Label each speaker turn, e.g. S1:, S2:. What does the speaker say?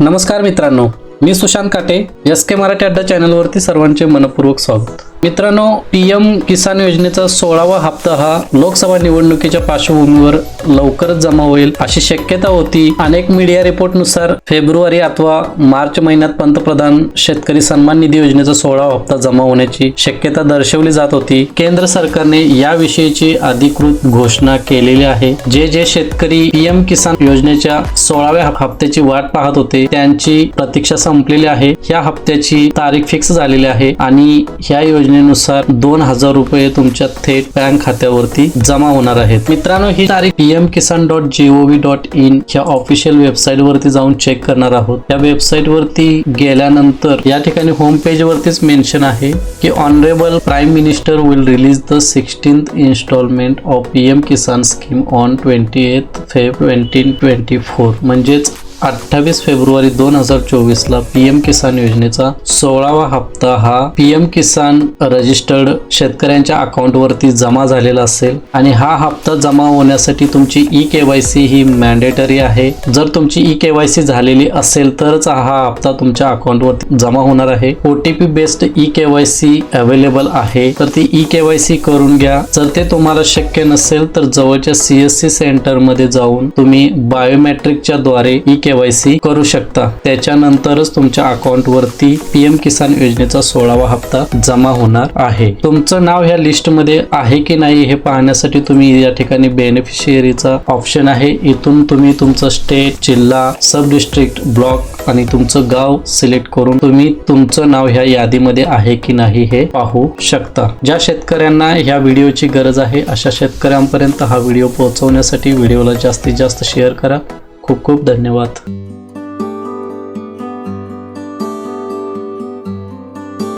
S1: नमस्कार मित्रांनो मी सुशांत काटे एस के मराठी अड्डा चॅनलवरती सर्वांचे मनपूर्वक स्वागत. मित्रांनो पीएम किसान योजनेचा सोळावा हप्ता हा लोकसभा निवडणुकीच्या पार्श्वभूमीवर लवकरच जमा होईल अशी शक्यता होती. अनेक मीडिया रिपोर्टनुसार फेब्रुवारी अथवा मार्च महिन्यात पंतप्रधान शेतकरी सन्मान निधी योजनेचा सोळावा हप्ता जमा होण्याची शक्यता दर्शवली जात होती. केंद्र सरकारने याविषयीची अधिकृत घोषणा केलेली आहे. जे जे शेतकरी पीएम किसान योजनेच्या सोळाव्या हप्त्याची वाट पाहत होते त्यांची प्रतीक्षा संपलेली आहे. या हप्त्याची तारीख फिक्स झालेली आहे आणि ह्या योजनेनुसार दोन हजार रुपये तुमच्या थेट बँक खात्यावरती जमा होणार आहेत. मित्रांनो ही तारीख PM Kisan dot GOV dot in ह्या ऑफिशियल वेबसाईट वरती जाऊन चेक करणार आहोत. या वेबसाईट वरती गेल्यानंतर या ठिकाणी होम पेज वरतीच मेन्शन आहे की honourable prime minister will release the sixteenth instalment of PM Kisan scheme on twenty eighth Feb twenty twenty four म्हणजेच अठ्ठावीस फेब्रुवारी दोन हजार चोवीस ला पीएम किसान योजनेचा सोळावा हप्ता हा पीएम किसान रजिस्टर्ड शेतकऱ्यांच्या अकाउंट वरती जमा झालेला असेल आणि हा हप्ता जमा होण्यासाठी तुमची ई केवायसी ही मॅन्डेटरी आहे. जर तुमची ई केवायसी झालेली असेल तरच हा हप्ता तुमच्या अकाउंटवरती जमा होणार आहे. OTP based e KYC available आहे. तर ती ई केवायसी करून घ्या. जर ते तुम्हाला शक्य नसेल तर जवळच्या सीएससी सेंटरमध्ये जाऊन तुम्ही बायोमेट्रिकच्या द्वारे ई केवायसी करू शकता. त्याच्यानंतरच तुमच्या अकाउंट वरती पीएम किसान योजनेचा सोळावा हप्ता जमा होणार आहे. तुमचं नाव ह्या लिस्टमध्ये आहे की नाही हे पाहण्यासाठी तुम्ही या ठिकाणी बेनिफिशियरीचा ऑप्शन आहे. इथून तुम्ही तुमचं स्टेट जिल्हा सब डिस्ट्रिक्ट ब्लॉक आणि तुमचं गाव सिलेक्ट करून तुम्ही तुमचं नाव ह्या यादीमध्ये आहे की नाही हे पाहू शकता. ज्या शेतकऱ्यांना ह्या व्हिडिओची गरज आहे अशा शेतकऱ्यांपर्यंत हा व्हिडिओ पोहोचवण्यासाठी व्हिडिओला जास्तीत जास्त शेअर करा. खूप खूप धन्यवाद.